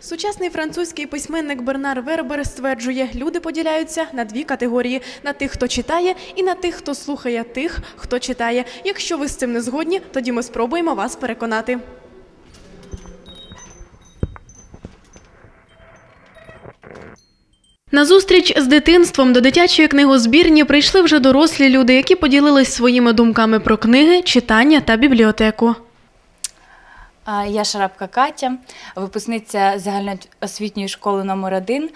Сучасний французький письменник Бернар Вербер стверджує, люди поділяються на дві категорії: на тих, хто читає, і на тих, хто слухає тих, хто читає. Якщо ви з цим не згодні, тоді ми спробуємо вас переконати. На зустріч з дитинством до дитячої книгозбірні прийшли вже дорослі люди, які поділились своїми думками про книги, читання та бібліотеку. Я Шарапка Катя, випускниця загальноосвітньої школи номер 1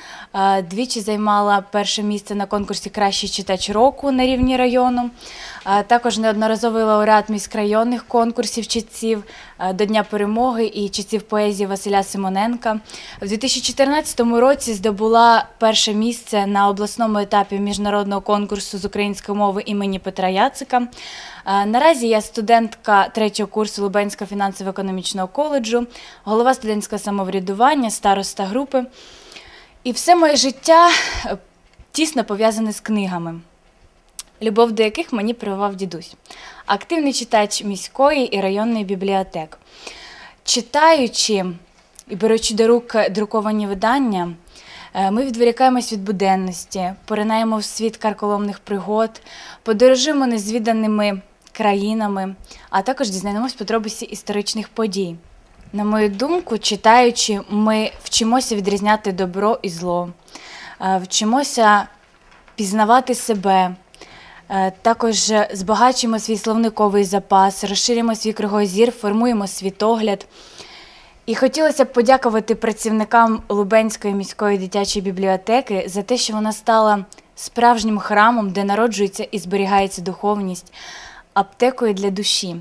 Двічі займала перше місце на конкурсі Кращий читач року на рівні району. Також неодноразовий лауреат міськрайонних конкурсів читців до Дня перемоги і читців поезії Василя Симоненка. В 2014 році здобула перше місце на обласному етапі міжнародного конкурсу з української мови імені Петра Яцика. Наразі я студентка третього курсу Лубенського фінансово-економічного коледжу, голова студентського самоврядування, староста групи. І все моє життя е, тісно пов'язане з книгами, любов до яких мені прививав дідусь, активний читач міської і районної бібліотек. Читаючи і беручи до рук друковані видання, е, ми відволікаємось від буденності, поринаємо в світ карколомних пригод, подорожуємо незвіданими країнами, а також дізнаємось подробиці історичних подій. На мою думку, читаючи, ми вчимося відрізняти добро і зло, е, вчимося пізнавати себе, е, також збагачуємо свій словниковий запас, розширюємо свій кругозір, формуємо світогляд. І хотілося б подякувати працівникам Лубенської міської дитячої бібліотеки за те, що вона стала справжнім храмом, де народжується і зберігається духовність, аптекою для душі.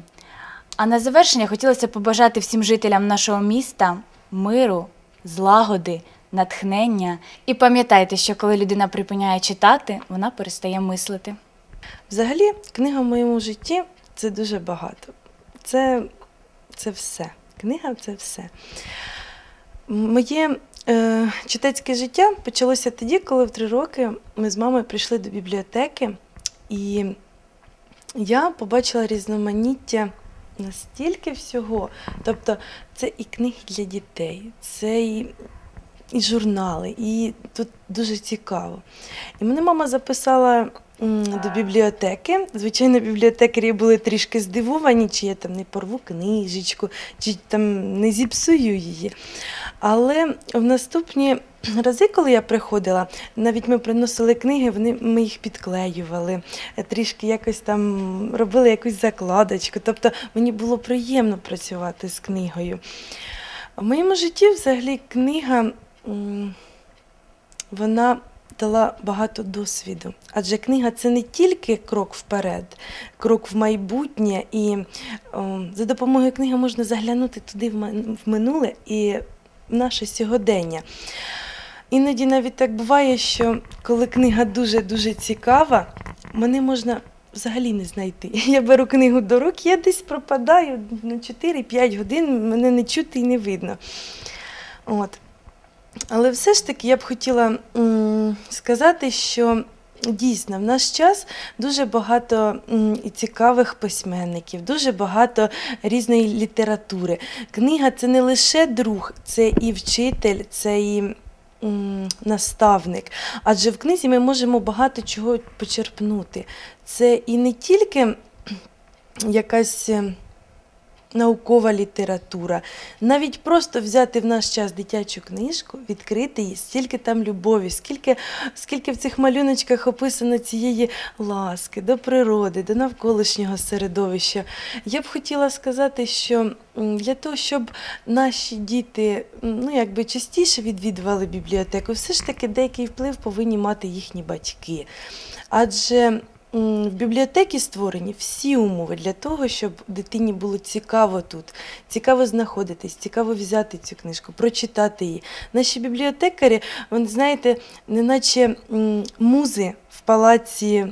А на завершення хотілося побажати всім жителям нашого міста миру, злагоди, натхнення. І пам'ятайте, що коли людина припиняє читати, вона перестає мислити. Взагалі, книга в моєму житті це дуже багато. Це, це все. Книга це все. Моє е, читацьке життя почалося тоді, коли в три роки ми з мамою прийшли до бібліотеки, і я побачила різноманіття настільки всього. Тобто це і книги для дітей, це і, і журнали, і тут дуже цікаво. І мене мама записала до бібліотеки. Звичайно, бібліотекарі були трішки здивовані, чи я там не порву книжечку, чи там не зіпсую її. Але в наступні рази, коли я приходила, навіть ми приносили книги, вони, ми їх підклеювали, трішки якось там робили якусь закладочку. Тобто мені було приємно працювати з книгою. В моєму житті взагалі книга вона дала багато досвіду. Адже книга це не тільки крок вперед, крок в майбутнє. І за допомогою книги можна заглянути туди в минуле і в наше сьогодення. Іноді навіть так буває, що коли книга дуже-дуже цікава, мене можна взагалі не знайти. Я беру книгу до рук, я десь пропадаю на 4-5 годин, мене не чути і не видно. От. Але все ж таки я б хотіла м, сказати, що дійсно в наш час дуже багато м, і цікавих письменників, дуже багато різної літератури. Книга це не лише друг, це і вчитель, це і наставник. Адже в книзі ми можемо багато чого почерпнути. Це і не тільки якась. Наукова література. Навіть просто взяти в наш час дитячу книжку, відкрити її, стільки там любові, скільки, скільки в цих малюночках описано цієї ласки до природи, до навколишнього середовища. Я б хотіла сказати, що для того, щоб наші діти ну, якби частіше відвідували бібліотеку, все ж таки деякий вплив повинні мати їхні батьки. Адже в бібліотекі створені всі умови для того, щоб дитині було цікаво тут, цікаво знаходитись, цікаво взяти цю книжку, прочитати її. Наші бібліотекарі, вони знаєте, неначе музи в палаці,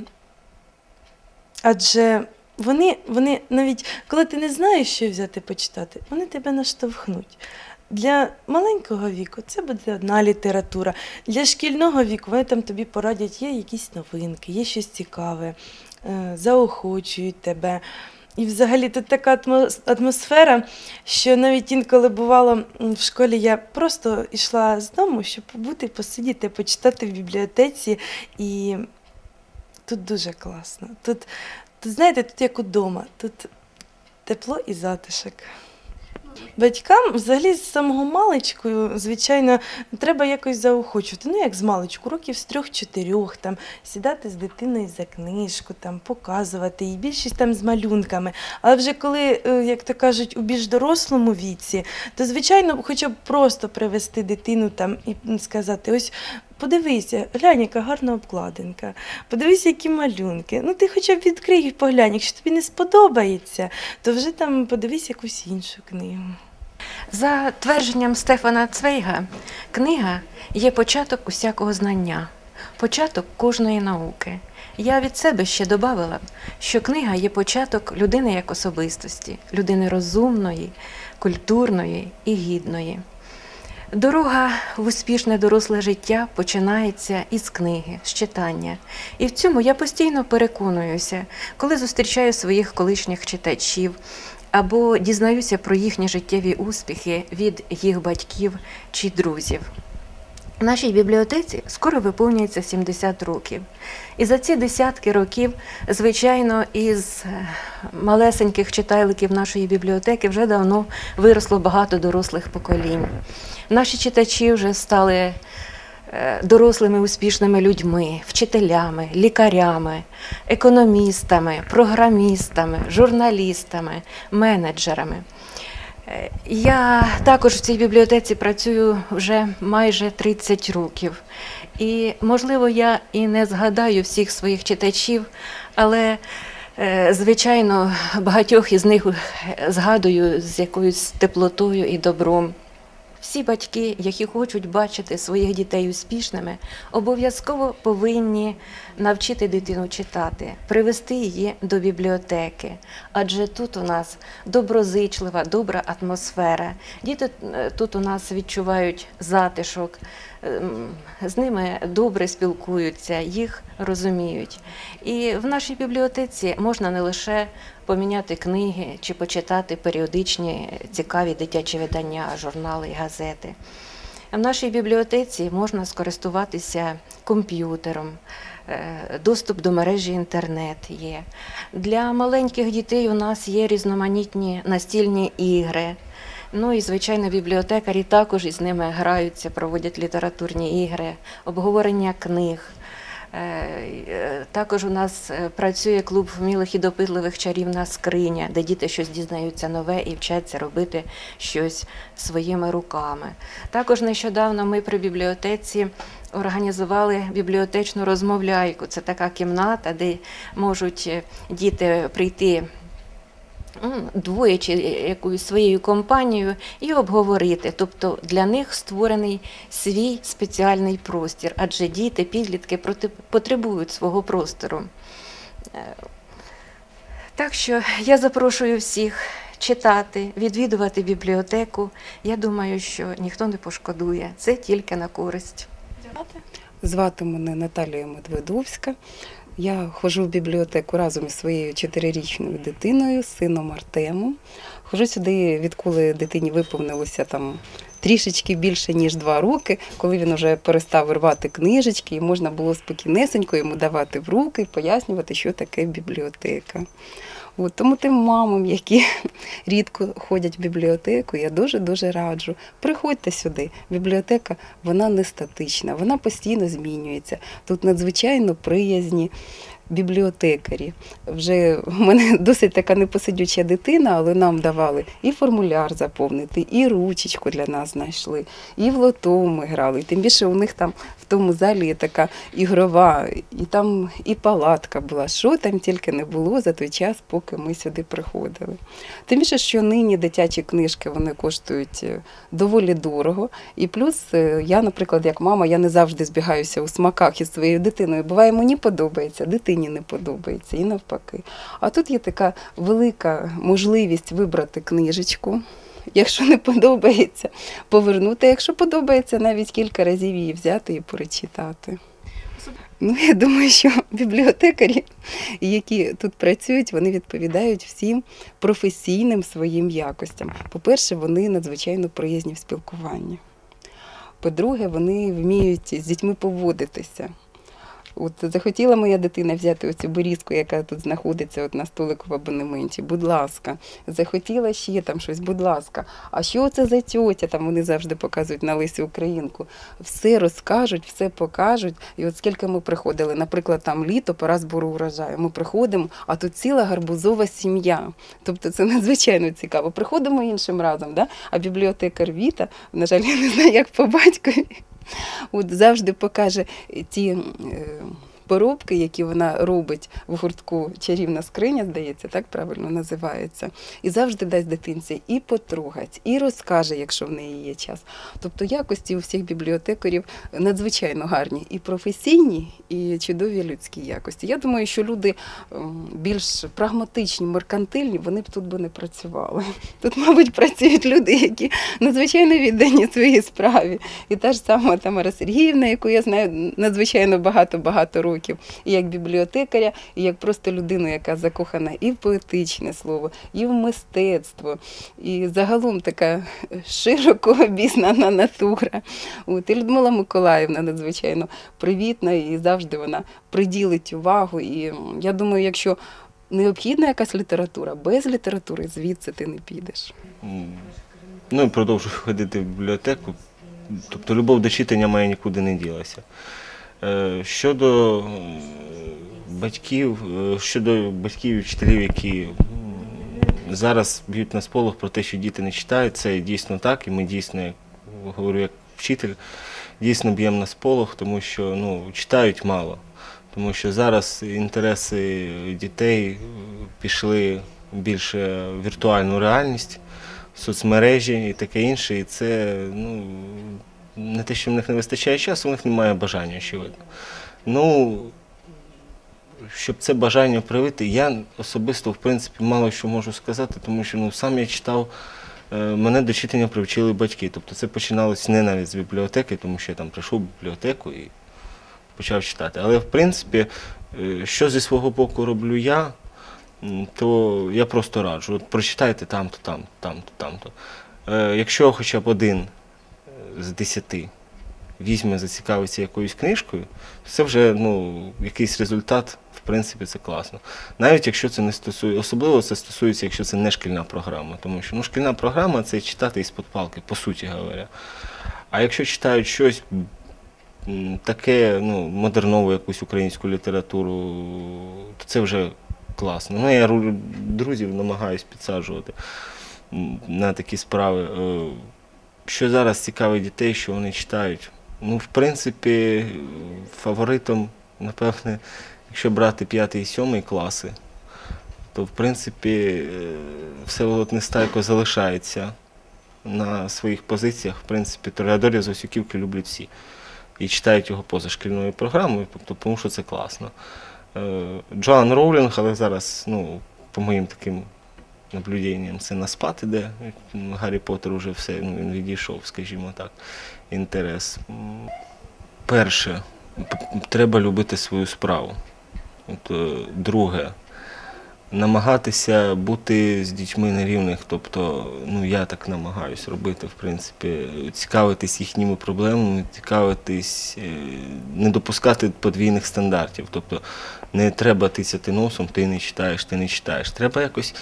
адже вони, вони навіть коли ти не знаєш, що взяти почитати, вони тебе наштовхнуть. Для маленького віку це буде одна література. Для шкільного віку вони там тобі порадять, є якісь новинки, є щось цікаве, е, заохочують тебе. І взагалі тут така атмосфера, що навіть інколи бувало в школі я просто йшла з дому, щоб побути, посидіти, почитати в бібліотеці. І тут дуже класно. Тут, тут знаєте, тут як удома, тут тепло і затишок. Батькам взагалі з самого маличку, звичайно, треба якось заохочувати. Ну, як з маличку, років з трьох-чотирьох, там, сідати з дитиною за книжку, там, показувати їй, більшість там з малюнками. Але вже коли, е, як то кажуть, у більш дорослому віці, то, звичайно, хоча б просто привести дитину там і сказати, ось подивися, глянь, яка гарна обкладинка, подивися, які малюнки. Ну, ти хоча б відкрий і поглянь, якщо тобі не сподобається, то вже там подивись якусь іншу книгу. За твердженням Стефана Цвейга, книга є початок усякого знання, початок кожної науки. Я від себе ще додавала, що книга є початок людини як особистості, людини розумної, культурної і гідної. Дорога в успішне доросле життя починається із книги, з читання. І в цьому я постійно переконуюся, коли зустрічаю своїх колишніх читачів або дізнаюся про їхні життєві успіхи від їх батьків чи друзів. Нашій бібліотеці скоро виповнюється 70 років. І за ці десятки років, звичайно, із е, малесеньких читайликів нашої бібліотеки вже давно виросло багато дорослих поколінь. Наші читачі вже стали е, дорослими успішними людьми, вчителями, лікарями, економістами, програмістами, журналістами, менеджерами. Я також в цій бібліотеці працюю вже майже 30 років. І, можливо, я і не згадаю всіх своїх читачів, але, е, звичайно, багатьох із них е, згадую з якоюсь теплотою і добром. Всі батьки, які хочуть бачити своїх дітей успішними, обов'язково повинні навчити дитину читати, привести її до бібліотеки. Адже тут у нас доброзичлива, добра атмосфера. Діти е, тут у нас відчувають затишок, ем, з ними добре спілкуються, їх розуміють. І в нашій бібліотеці можна не лише поміняти книги чи почитати періодичні цікаві дитячі видання, журнали і газети. В нашій бібліотеці можна скористуватися комп'ютером, е, доступ до мережі інтернет є. Для маленьких дітей у нас є різноманітні настільні ігри. Ну і звичайно, бібліотекарі також із ними граються, проводять літературні ігри, обговорення книг. Е, е, Також у нас е, працює клуб вмілих і допитливих чарівна скриня, де діти щось дізнаються нове і вчаться робити щось своїми руками. Також нещодавно ми при бібліотеці організували бібліотечну розмовляйку. Це така кімната, де можуть діти прийти двоє чи якоюсь своєю компанією і обговорити. Тобто для них створений свій спеціальний простір, адже діти, підлітки потребують свого простору. Е, Так що я запрошую всіх читати, відвідувати бібліотеку. Я думаю, що ніхто не пошкодує. Це тільки на користь. Звати мене Наталія Медведовська. Я ходжу в бібліотеку разом із своєю чотирирічною дитиною, сином Артемом. Ходжу сюди, відколи дитині виповнилося там трішечки більше, ніж два роки, коли він вже перестав рвати книжечки, і можна було спокійнесенько йому давати в руки і пояснювати, що таке бібліотека. От, тому тим мамам, які рідко ходять в бібліотеку, я дуже-дуже раджу. Приходьте сюди. Бібліотека вона не статична, вона постійно змінюється. Тут надзвичайно приязні бібліотекарі. Вже в мене досить така непосидюча дитина, але нам давали і формуляр заповнити, і ручечку для нас знайшли, і в лото ми грали. Тим більше у них там в тому залі є така ігрова, і там і палатка була. Що там тільки не було за той час, поки ми сюди приходили. Тим більше, що нині дитячі книжки вони коштують е, доволі дорого. І плюс е, я, наприклад, як мама, я не завжди збігаюся у смаках із своєю дитиною. Буває, мені подобається, дитині не подобається, і навпаки. А тут є така велика можливість вибрати книжечку. Якщо не подобається, повернути. Якщо подобається, навіть кілька разів її взяти і перечитати. Ну, я думаю, що бібліотекарі, які тут працюють, вони відповідають всім професійним своїм якостям. По-перше, вони надзвичайно приязні в спілкуванні. По-друге, вони вміють з дітьми поводитися. От захотіла моя дитина взяти оцю борізку, яка тут знаходиться от на столику в абонементі. Будь ласка, захотіла ще там щось, будь ласка. А що це за тьотя? Там вони завжди показують на Лисі Українку. Все розкажуть, все покажуть. І от скільки ми приходили, наприклад, там літо, пора збору урожаю. Ми приходимо, а тут ціла гарбузова сім'я. Тобто це надзвичайно цікаво. Приходимо іншим разом, да? а бібліотекар Віта, на жаль, я не знаю, як по батькові. От завжди покаже ті е, поробки, які вона робить в гуртку чарівна скриня, здається, так правильно називається. І завжди дасть дитинці і потрогать, і розкаже, якщо в неї є час. Тобто якості у всіх бібліотекарів надзвичайно гарні, і професійні, і чудові людські якості. Я думаю, що люди ем, більш прагматичні, меркантильні, вони б тут би не працювали. Тут, мабуть, працюють люди, які надзвичайно віддані своїй справі. І та ж сама Тамара Сергіївна, яку я знаю надзвичайно багато-багато років, і як бібліотекаря, і як просто людину, яка закохана і в поетичне слово, і в мистецтво, і загалом така широко обізнана натура. От, і Людмила Миколаївна надзвичайно привітна і завжди вона приділить увагу. І я думаю, якщо необхідна якась література, без літератури звідси ти не підеш. Ну і продовжую ходити в бібліотеку. Тобто любов до читання моя нікуди не ділася. Е, Щодо батьків, е, щодо батьків і вчителів, які зараз б'ють на сполох про те, що діти не читають, це дійсно так, і ми дійсно, як говорю як вчитель, дійсно б'ємо на сполох, тому що ну, читають мало. Тому що зараз інтереси дітей пішли більше в віртуальну реальність, соцмережі і таке інше. І це ну, не те, що в них не вистачає часу, у них немає бажання, очевидно. Ну, щоб це бажання привити, я особисто, в принципі, мало що можу сказати, тому що ну, сам я читав, е, мене до читання привчили батьки. Тобто це починалось не навіть з бібліотеки, тому що я там прийшов в бібліотеку і почав читати. Але в принципі, е, що зі свого боку роблю я, то я просто раджу. От прочитайте там-то, там, там-то, там-то. Е, Якщо хоча б один з десяти візьме, зацікавиться якоюсь книжкою, це вже ну, якийсь результат, в принципі, це класно. Навіть якщо це не стосується, особливо це стосується, якщо це не шкільна програма. Тому що ну, шкільна програма це читати із-под палки, по суті говоря. А якщо читають щось таке, ну, модернову якусь українську літературу, то це вже класно. Ну, я друзів намагаюсь підсаджувати на такі справи. Що зараз цікавить дітей, що вони читають? Ну, в принципі, фаворитом, напевне, якщо брати 5 і 7 класи, то в принципі е, Всеволод Нестайко залишається на своїх позиціях. В принципі, Тореадорів з Осюківки люблять всі. І читають його поза шкільною програмою, тобто, тому що це класно. Е, Джоан Роулінг, але зараз, ну, по моїм таким наблюденням, це на спад іде. Гаррі Поттер уже все, він відійшов, скажімо так, інтерес. Перше, треба любити свою справу. От, е, друге, намагатися бути з дітьми на рівних, тобто, ну я так намагаюсь робити, в принципі, цікавитись їхніми проблемами, цікавитись, е, не допускати подвійних стандартів. Тобто не треба тицяти носом, ти не читаєш, ти не читаєш. Треба якось,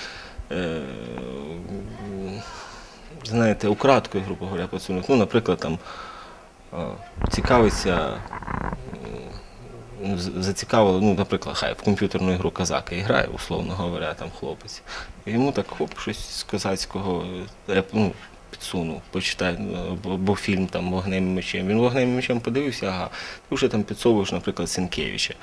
знаєте, украдкою, грубо говоря, посунути. Ну, наприклад, там е, цікавиться. Зацікавило, ну, наприклад, хай в комп'ютерну ігру казаки грає, условно говоря, там хлопець. І йому так хоп, щось з козацького е, ну, підсунув, почитай, ну, або, фільм там вогнем і мечем. Він вогнем і мечем подивився, ага, ти вже там підсовуєш, наприклад, Сенкевича.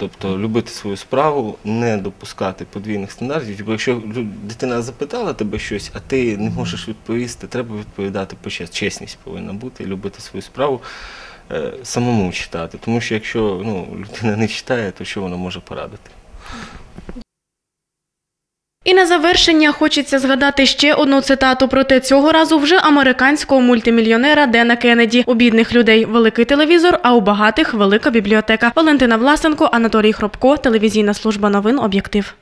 Тобто любити свою справу, не допускати подвійних стандартів. Тобто, якщо дитина запитала тебе щось, а ти не можеш відповісти, треба відповідати по чесність. Чесність повинна бути, любити свою справу, е, самому читати. Тому що якщо ну, людина не читає, то що вона може порадити? І на завершення хочеться згадати ще одну цитату, проте цього разу вже американського мультимільйонера Дена Кеннеді. У бідних людей великий телевізор, а у багатих велика бібліотека. Валентина Власенко, Анатолій Хробко, телевізійна служба новин Об'єктив.